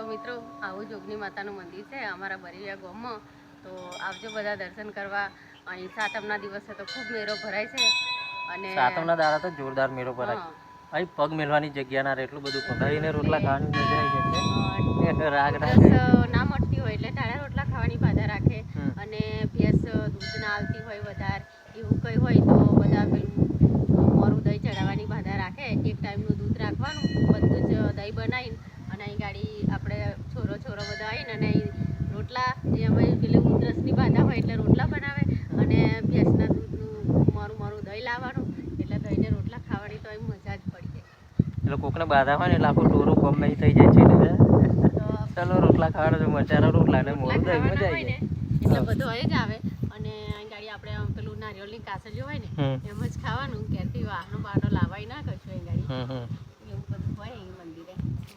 તો મિત્રો આવું જોગની માતાનું મંદિર છે અમારા બરિયા ગામમાં. તો આવજો બધા દર્શન કરવા. અહીં સાતમના દિવસે તો ખૂબ મેળો ભરાય છે અને સાતમના દાડા તો જોરદાર મેળો ભરાય. અહીં પગ મેળવાની જગ્યા ના રહે એટલું બધું પધારીને રોટલા ખાવાની મજા આવી રાગ ના મળતી હોય એટલે ટાળા રોટલા ખાવાની બાધા રાખે. અને ભેંસ દૂધ ના આવતી હોય વધારે એવું કંઈ હોય તો બધા પેલું મોરું દહીં ચડાવવાની બાધા રાખે એક ટાઈમનું દૂધ રાખવાનું બધું જ દહીં બનાવીને અને અહીં ગાડી આપણે છોરો છોરો બધા આવીને અને અહીં રોટલા જે અમે પેલું ઉધરસની બાધા હોય એટલે રોટલા બનાવે અને ભેંસના દૂધનું મોરું મોરું દહીં લાવવાનું એટલે દહીંને રોટલા ખાવાની તો અહીં મજા જ પડી જાય એટલે કોકને બાધા હોય ને એટલે આખું ટોરું નહીં થઈ જાય છે ચલો રોટલા ખાવાનો છે મચાના રોટલા ને મોડું થાય મજા આવી એટલે બધું અહીં જ આવે. અને ગાડી આપણે પેલું નારિયેળની કાસળીઓ હોય ને એમ જ ખાવાનું. ક્યારથી વાહનો બાહનો લાવાય ના કશું અહીં ગાડી. એવું બધું હોય અહીં મંદિરે.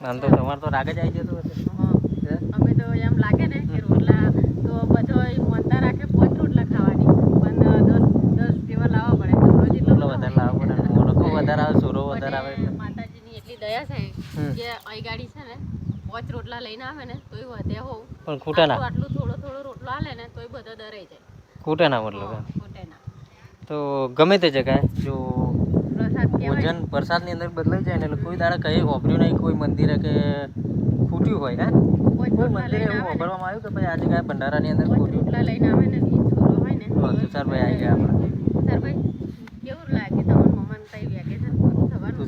આમ તો તમારે તો રાગ જ આવી જતું હશે. હા. અમે તો એમ લાગે ને કે રોટલા તો બધો મોનતા રાખે પાંચ રોટલા ખાવાની પણ દસ દસ જેવા લાવવા પડે તો રોજ એટલો એટલો વધારે લાવવો પડે ને મોડકો વધારે આવે સોરો વધારે આવે અને એટલે માતાજીની એટલી દયા છે. કે અહીં ગાડી છે ને પાંચ રોટલા લઈને આવે ને તોય વધે હોવ પણ ખૂટે ના આટલું થોડો થોડો રોટલો આલે ને તોય બધા દરાઈ જાય. ખૂટે ના મતલબ. ના તો ગમે તે જગ્યાએ જો ભોજન પ્રસાદની અંદર બદલાઈ જાય ને એટલે કોઈ દાડા કઈ વાપર્યું નહીં કોઈ મંદિરે કે ખૂટ્યું હોય ને કોઈ મંદિરે એવું વાપરવામાં આવ્યું કે ભાઈ આજે કાંઈ ભંડારાની અંદર ખૂટ્યું? રોટલા લઈને આવે ને હોય ને સરભાઈ આવી ગયા આપણા. તુષારભાઈ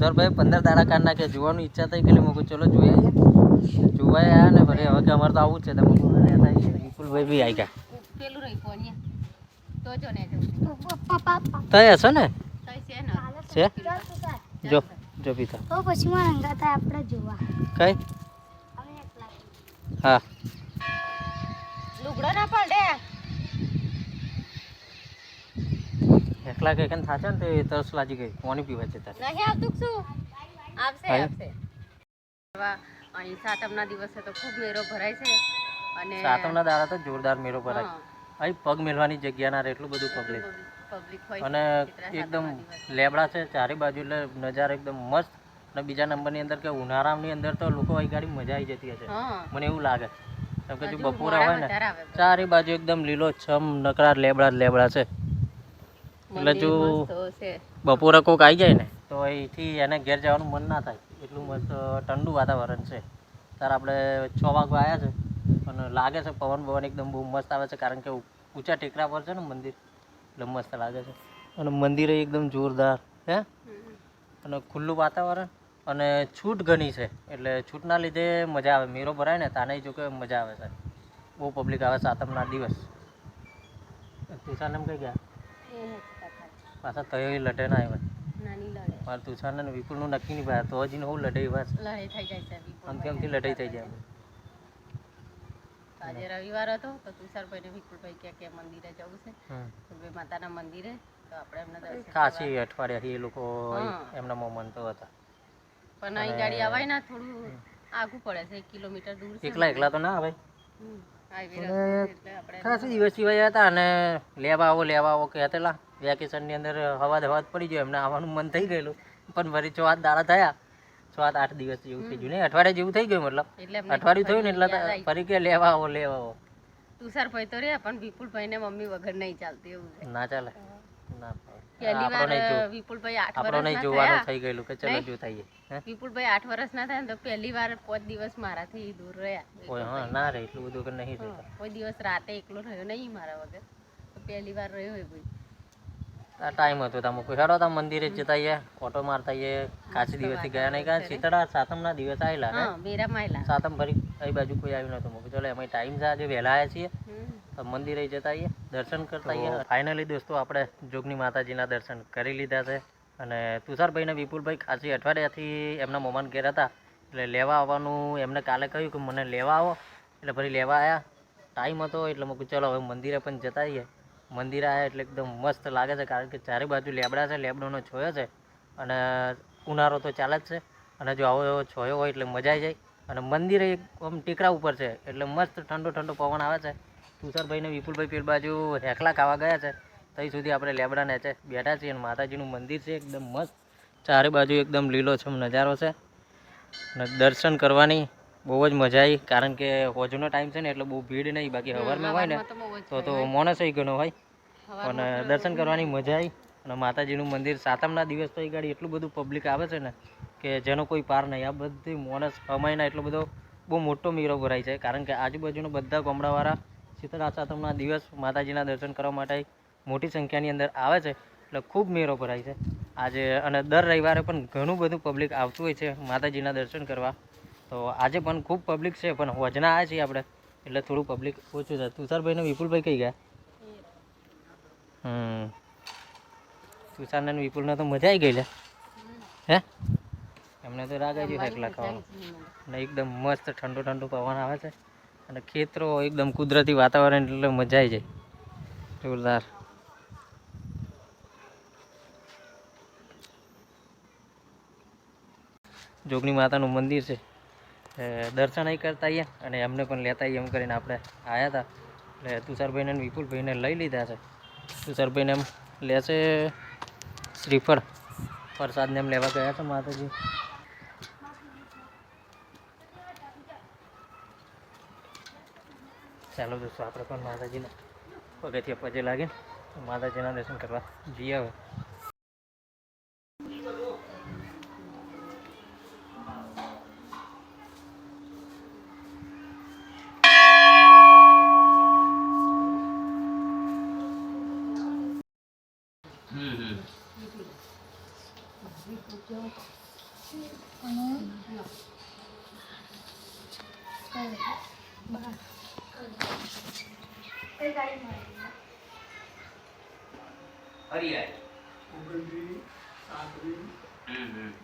તુષારભાઈ પંદર દાડા કાઢ નાખે જોવાની ઈચ્છા થઈ ગયેલી. મૂકું ચલો જોઈ આવીએ જોવા આવ્યા ને ભલે હવે કે અમારે તો આવું જ છે. તમે વિપુલભાઈ બી આવી ગયા. પેલું રહી પોણીએ તો જો ને જવું તય હશો ને? છે જો જો પીતા તો પછી માં થાય આપણે જોવા. કઈ? હા. લુગડો ના પડે એકલા કઈ થા છે ને તે તરસ લાગી ગઈ. પાણી પીવા છે તારે નહીં આવતું શું? આવશે આવશે. અહીં સાતમના દિવસે તો ખૂબ મેરો ભરાય છે અને સાતમના દાડા તો જોરદાર મેળો ભરાય. અહીં પગ મેળવાની જગ્યા ના રહે એટલું બધું પબ્લિક અને એકદમ લેબડા છે ચારે બાજુ એટલે નજારો એકદમ મસ્ત. અને બીજા નંબરની અંદર કે ઉનાળાની અંદર તો લોકો અહીં ગાડી મજા આવી જતી હશે મને એવું લાગે. કેમ કે જો બપોરા હોય ને ચારે બાજુ એકદમ લીલો છમ નકરા લેબડા લેબડા છે. એટલે જો- બપોરે કોક આવી જાય ને તો અહીંથી એને ઘેર જવાનું મન ના થાય. એટલું મસ્ત ઠંડુ વાતાવરણ છે. ત્યારે આપણે છ વાગવા આવ્યા છે અને લાગે છે પવન પવન એકદમ બહુ મસ્ત આવે છે કારણ કે ઊંચા ટેકરા પર છે ને મંદિર એટલે મસ્ત લાગે છે. અને મંદિરે એકદમ જોરદાર હે? અને ખુલ્લું વાતાવરણ અને છૂટ ઘણી છે એટલે છૂટના લીધે મજા આવે. મેરો ભરાય ને તાને જો કે મજા આવે છે. બહુ પબ્લિક આવે સાતમના દિવસ. તુષારને એમ કઈ ગયા. પાછા તયો લડે ના આવ્યા. નાની લડે મારે તુષાર ને વિપુલનું નક્કી નહીં ભાઈ તો હજી હું લડાઈ વાત. લડાઈ થઈ જાય છે વિપુલ આમથી આમથી લડાઈ થઈ જાય આજે રવિવાર હતો તો તુષારભાઈ ને વિપુલભાઈ કે કે મંદિરે જવું છે. તો માતાના મંદિરે તો આપણે એમને દર્શન ખાસી અઠવાડિયાથી એ લોકો. એમના મોમન તો હતા. પણ અહીં ગાડી અવાય ના થોડું આગું પડે છે એક કિલોમીટર દૂર છે. એકલા એકલા તો ના આવે ખાસી દિવસ સિવાય હતા? અને લેવા આવો લેવા આવો કહેતેલા વેકેશનની અંદર હવા દવાદ પડી ગયો એમને આવવાનું મન થઈ ગયેલું. પણ ફરી છ આઠ દાડા થયા છ આઠ આઠ દિવસ જેવું થઈ ગયું ને? અઠવાડિયા જેવું થઈ ગયું મતલબ? અઠવાડિયું થયું ને એટલે ફરી કે લેવા આવો લેવા આવો. તુષાર ભાઈ તો રહ્યા પણ વિપુલભાઈ ને મમ્મી વગર નહીં ચાલતી એવું ના ચાલે. ના પહેલી આપણો વાર નહીં જો. વિપુલભાઈ આઠ આપણો નહીં વર્ષના જોવાનું થઈ ગયેલું કે ચલો નહીં? જો થઈએ. હે? વિપુલભાઈ આઠ વર્ષના થાય ને તો પહેલી વાર પાંચ દિવસ મારાથી દૂર રહ્યા. કોઈ હા ના રે એટલું બધું કે નહીં રહેતા કોઈ દિવસ રાતે એકલો રહ્યો નહીં મારા વગર. પહેલી વાર રહ્યો હોય ભાઈ. આ ટાઈમ હતો તમે કોઈ હેડો તા મંદિરે જતા આઈએ ઓટો મારતા આઈએ કાચી દિવસથી ગયા નહીં કારણ શીતળા સાતમના દિવસ આવેલા ને સાતમ ફરી એ બાજુ કોઈ આવ્યું નતું મૂકી ચલો એમાં ટાઈમ છે આજે વહેલા આવ્યા છીએ. મંદિરે જતા આવીએ, દર્શન કરતા આવીએ. ફાઇનલી દોસ્તો, આપણે જોગની માતાજીના દર્શન કરી લીધા છે. અને તુષારભાઈ ને વિપુલભાઈ ખાસી અઠવાડિયાથી એમના મોમાન ઘેર હતા. એટલે લેવા આવવાનું, એમને કાલે કહ્યું કે મને લેવા આવો. એટલે ફરી લેવા આવ્યા ટાઈમ હતો, એટલે મૂકું ચલો, હવે મંદિરે પણ જતા આવીએ. મંદિરે આવ્યા એટલે એકદમ મસ્ત લાગે છે, કારણ કે ચારે બાજુ લેબડા છે, લેબડોનો છોયો છે. અને ઉનાળો તો ચાલે જ છે. અને જો આવો છોયો હોય એટલે મજા આવી જાય. અને મંદિરે એક આમ ટેકરા ઉપર છે, એટલે મસ્ત ઠંડો ઠંડો પવન આવે છે. તુષારભાઈ ને વિપુલભાઈ પેલ બાજુ હેકલા ખાવા ગયા છે. ત્યાં સુધી આપણે લેબડા નેચે બેઠા છીએ અને માતાજીનું મંદિર છે એકદમ મસ્ત. ચારે બાજુ એકદમ લીલોછમ નજારો છે. અને દર્શન કરવાની બહુ જ મજા આવી કારણ કે હોજનો ટાઈમ છે ને એટલે બહુ ભીડ નહીં બાકી હવારમાં હોય ને તો તો માણસ ઘણો હોય. પણ અને દર્શન કરવાની મજા આવી. અને માતાજીનું મંદિર સાતમના દિવસ તો એ ગાડી એટલું બધું પબ્લિક આવે છે ને કે જેનો કોઈ પાર નહીં. આ બધી માણસ અમાયના એટલો બધો બહુ મોટો મીરો ભરાય છે કારણ કે આજુબાજુના બધા ગામડાવાળા શીતળા સાતમના દિવસ માતાજીના દર્શન કરવા માટે મોટી સંખ્યાની અંદર આવે છે, એટલે ખૂબ મેળો ભરાય છે. આજે અને દર રવિવારે પણ ઘણું બધું પબ્લિક આવતું હોય છે માતાજીના દર્શન કરવા. તો આજે પણ ખૂબ પબ્લિક છે, પણ હોજના આવે છીએ આપણે, એટલે થોડું પબ્લિક ઓછું છે તુષારભાઈ ને વિપુલભાઈ કઈ ગયા? હમ. તુષારને ને વિપુલને તો મજા આવી ગઈ લે. હે? એમને તો રાગ આવી ગયું એકલા ખાવાનું. અને એકદમ મસ્ત ઠંડો ઠંડો પવન આવે છે. અને ખેતરો એકદમ કુદરતી વાતાવરણ એટલે મજા આવી જાય. જોરદાર. જોગની માતાનું મંદિર છે. દર્શન અહીં કરતા આવીએ અને એમને પણ લેતા આવીએ એમ કરીને આપણે આવ્યા હતા એટલે તુષારભાઈને વિપુલભાઈને લઈ લીધા છે. તુષારભાઈને એમ લેશે શ્રીફળ. પ્રસાદને એમ લેવા ગયા છે માતાજી. ચાલો દોસ્તો આપણે પણ માતાજીને પગથિયા પગે લાગે માતાજીના દર્શન કરવા જઈએ હવે.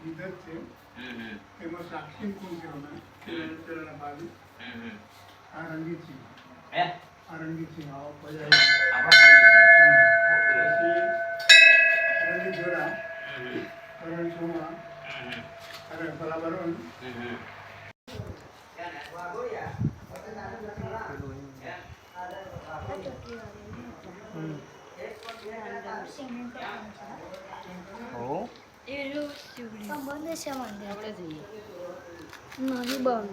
વિધત છે. એમાં સાક્ષી કોણ કહેવાના બાજુ. આ રંગીત સિંહ આ રંગીત સિંહ આવો પછી રંગીત જોડા. કરણ સોમા. અને પેલા બરોબર ઓ સંબંધ છે મંદિર આપણે જઈએ નાની બન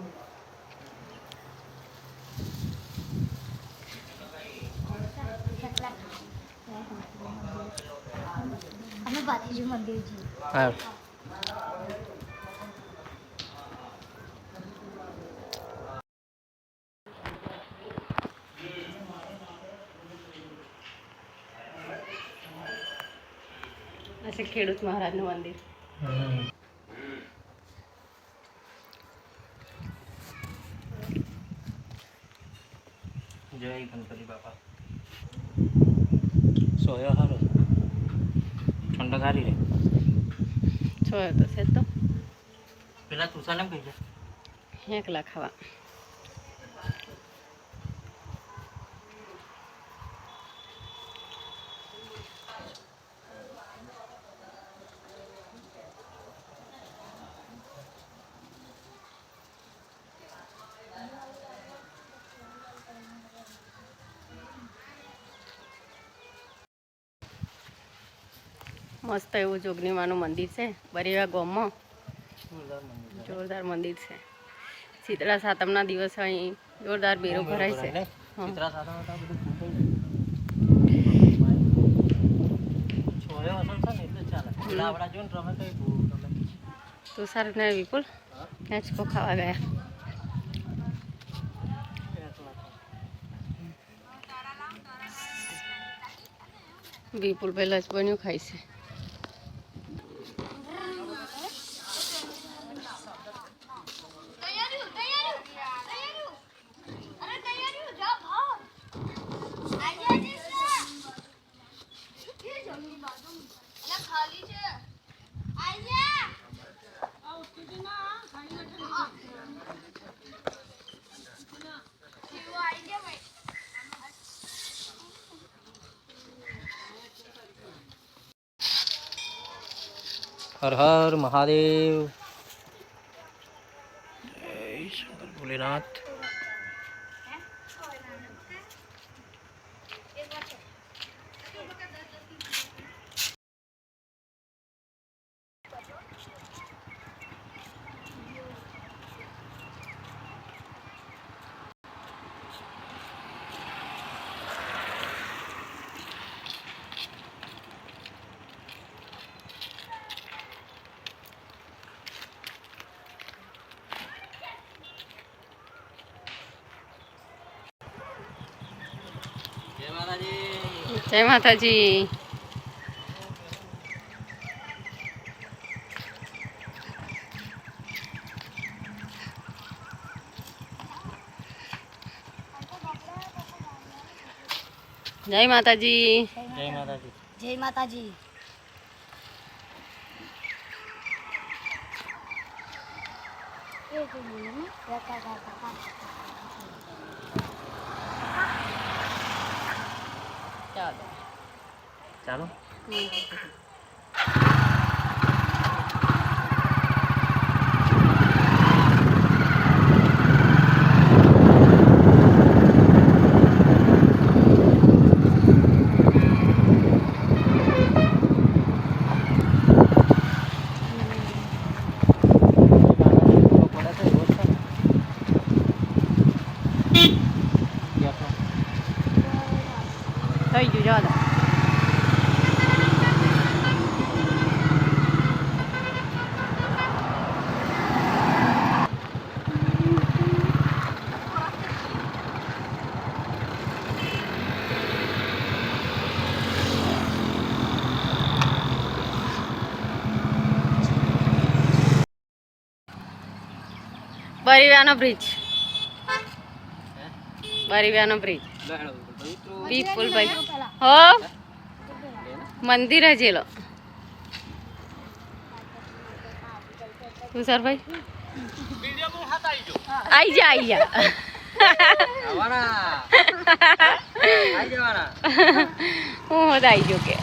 અમે જય ગણપતિ બાપા. સોયો સારો ઠંડક સારી રે સોયો તો છે તો. પેલા તુષારને એમ કહી દે એકલા ખાવા. મસ્ત એવું જોગનીમાનું મંદિર છે બરેવા ગામમાં. જોરદાર મંદિર છે. શીતળા સાતમના દિવસે અહીં જોરદાર બેરો ભરાય છે. તુષાર ને વિપુલ હેચકો ખાવા ગયા. વિપુલ પહેલાં જ બન્યું ખાય છે. હર હર મહાદેવ. જય શંકર ભોલેનાથ. જય માતાજી. જય માતાજી. જય માતાજી. જય માતાજી. ચાલો ચાલો થઈ ગયું ચાલો બરીવાનો બ્રિજ. બરીવાનો બ્રિજ. વિપુલભાઈ હો? મંદિર હજેલો તુષારભાઈ? આઈ જા આઈ જા. હું બધા આઈ ગયો કે.